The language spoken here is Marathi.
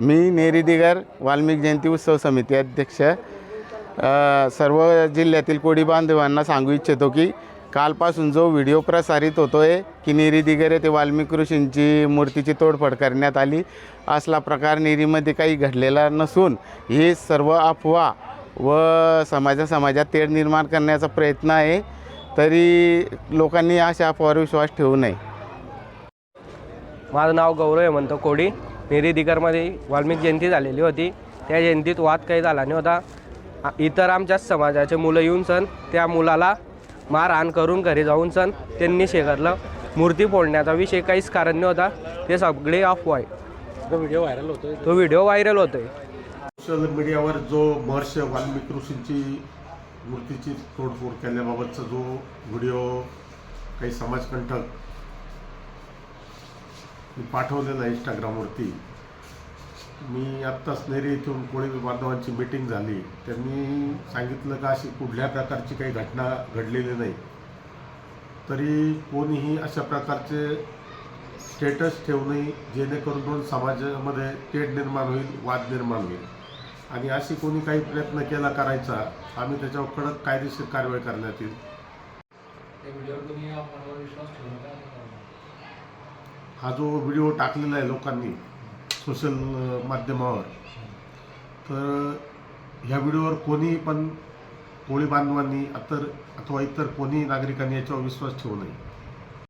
मी नेरी दिगर वाल्मिक जयंती उत्सव समिती अध्यक्ष. सर्व जिल्ह्यातील कोळी बांधवांना सांगू इच्छितो की कालपासून जो व्हिडिओ प्रसारित होतो आहे की नेरी दिगर येथे वाल्मिक ऋषींची मूर्तीची तोडफोड करण्यात आली असला प्रकार नेरीमध्ये काही घडलेला नसून ही सर्व अफवा व समाजा समाजात तेढ निर्माण करण्याचा प्रयत्न आहे तरी लोकांनी अशा अफवावर विश्वास ठेवू नये. माझं नाव गौरव हेमंत कोडी नेरी दिगरमध्ये वाल्मिक जयंती झालेली होती. त्या जयंतीत वाद काही झाला नाही होता. इतर आमच्याच समाजाचे मुलं येऊन सण त्या मुलाला मारहाण करून घरी जाऊन सण त्यांनी शेखरलं मूर्ती फोडण्याचा विषय काहीच कारण नाही होता. ते सगळे अफवा आहे व्हिडिओ व्हायरल होतोय. तो व्हिडिओ व्हायरल होतोय. सोशल मीडियावर जो महर्ष वाल्मिक ऋषींची मूर्तीची तोडफोड केल्याबाबतचा जो व्हिडिओ काही समाजकंटक मी पाठवलेलं आहे इंस्टाग्रामवरती मी आत्ताच नेरी इथून कोळी बांधवांची मीटिंग झाली. त्यांनी सांगितलं का अशी कुठल्या प्रकारची काही घटना घडलेली नाही. तरी कोणीही अशा प्रकारचे स्टेटस ठेवू नये जेणेकरून समाजामध्ये तेढ निर्माण होईल वाद निर्माण होईल. आणि अशी कोणी काही प्रयत्न केला करायचा आम्ही त्याच्यावर कडक कायदेशीर कारवाई करण्यात येईल. हा जो व्हिडिओ टाकलेला आहे लोकांनी सोशल माध्यमावर तर ह्या व्हिडिओवर कोणी पण कोळी बांधवांनी अतर अथवा इतर कोणी नागरिकांनी याच्यावर विश्वास ठेवू नये.